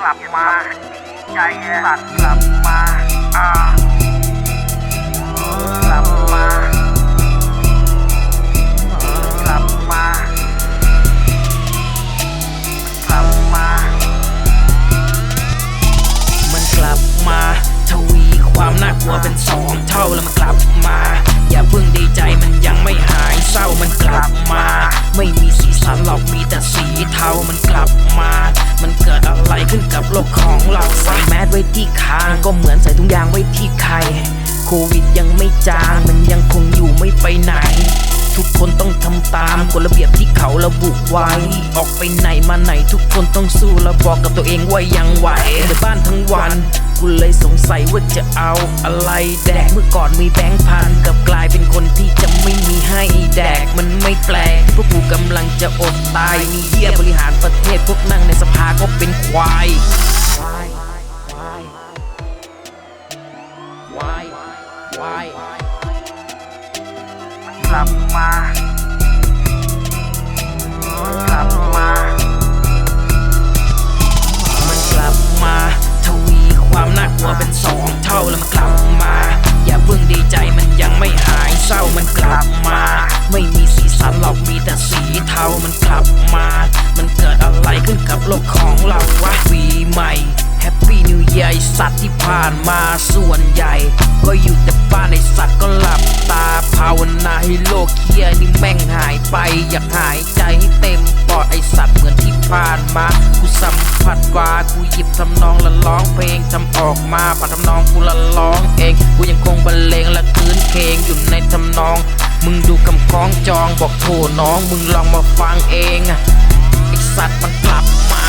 กลับมาใจสัตว์กลับมาอ่ากลับมากลับมากลับมา มันกลับมา ทวีความน่ากลัวเป็นสองเท่าแล้วมันกลับมา ขึ้นกับโลกของเราใส่แมสไว้ที่คางก็เหมือนใส่ถุงยางไว้ที่ไข่โควิดยังไม่จางมันยังคงอยู่ไม่ไปไหน ทุกคนต้องทำตามกฎระเบียบที่เขาระบุไว้ ออกไปไหนมาไหนทุกคนต้องสู้แล้วบอกกับตัวเองว่ายังไหวในบ้านทั้งวัน กูเลยสงสัยว่าจะเอาอะไรแดก เมื่อก่อนมีแบงค์พันกับกลายเป็นคนที่จะไม่มีให้แดก มันไม่แปลกพวกกูกำลังจะอดตายมีเหี้ยบริหารประเทศพวกนั่งในสภาก็เป็นควายควายควายควายควายกลับมา ไม่มีสีสันหรอกมีแต่สีเทามันกลับมา มันเกิดอะไรขึ้นกับโลกของเราวะปีใหม่แฮปปี้นิว e a ไอสัตว์ที่ผ่านมาส่วนใหญ่ ก็อยู่แต่บ้านไอสัตว์ก็หลับตาภาวนาให้โลกเคลียร์นี่แม่งหายไป อยากหายใจให้เต็มปอดไอสัตว์เหมือนที่ผ่านมา กูสัมผัสว่ากูหยิบทำนองละร้องเพลงทำออกมาผ่านทำนองกูละร้องเอง กูยังคงบรรเลงและคืนเพลงอยู่ในทำนอง มึงดูคำคล้องจองบอกโถน้องมึงลองมาฟังเองอะไอสัตว์มันกลับมา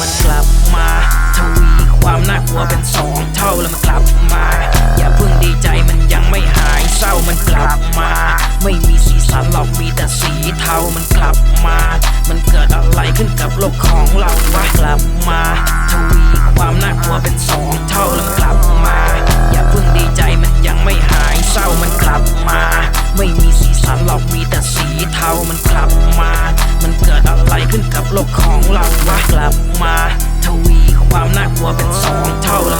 มันกลับมาทวีความน่ากลัวเป็นสองเท่าแล้วมัน กลับมา ไม่มีสีสันหรอกมีแต่สีเทามันกลับมา มันเกิดอะไรขึ้นกับโลกของเราวะกลับมาทวีความน่ากลัวเป็นสองเท่าแล้วกลับมา อย่าเพิ่งดีใจมันยังไม่หายเศร้ามันกลับมา ไม่มีสีสันหรอกมีแต่สีเทามันกลับมา มันเกิดอะไรขึ้นกับโลกของเราวะกลับมา ทวีความน่ากลัวเป็นสองเท่าแล้ว